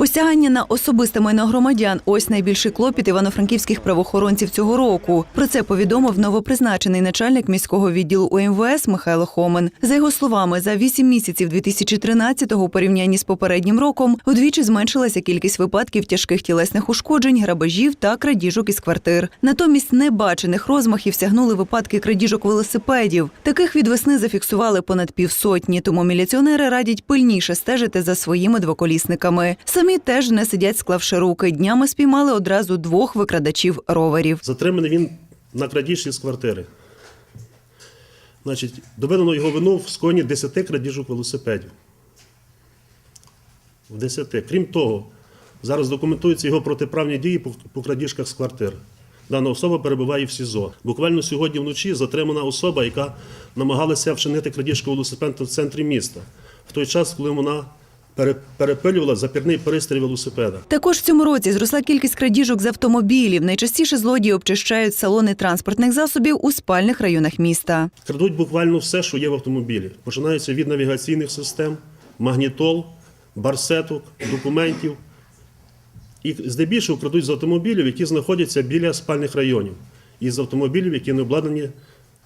Посягання на особисте майно громадян ось найбільший клопіт івано-франківських правоохоронців цього року. Про це повідомив новопризначений начальник міського відділу УМВС Михайло Хомен. За його словами, за вісім місяців 2013-го у порівнянні з попереднім роком удвічі зменшилася кількість випадків тяжких тілесних ушкоджень, грабежів та крадіжок із квартир. Натомість небачених розмахів сягнули випадки крадіжок велосипедів. Таких від весни зафіксували понад півсотні, тому міліціонери радять пильніше стежити за своїми двоколісниками. Самі теж не сидять, склавши руки. Днями спіймали одразу двох викрадачів роверів. Затриманий він на крадіжці з квартири. Значить, доведено його вину в скоєнні 10 крадіжок велосипедів. В 10. Крім того, зараз документуються його протиправні дії по, крадіжках з квартир. Дана особа перебуває в СІЗО. Буквально сьогодні вночі затримана особа, яка намагалася вчинити крадіжку велосипеда в центрі міста. В той час, коли вона перепилювала запірний пристрій велосипеда. Також в цьому році зросла кількість крадіжок з автомобілів. Найчастіше злодії обчищають салони транспортних засобів у спальних районах міста. Крадуть буквально все, що є в автомобілі. Починаються від навігаційних систем, магнітол, барсеток, документів. І здебільшого крадуть з автомобілів, які знаходяться біля спальних районів, і з автомобілів, які не обладнані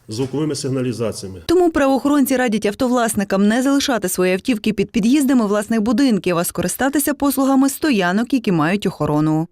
звуковими сигналізаціями. Тому правоохоронці радять автовласникам не залишати свої автівки під під'їздами власних будинків, а скористатися послугами стоянок, які мають охорону.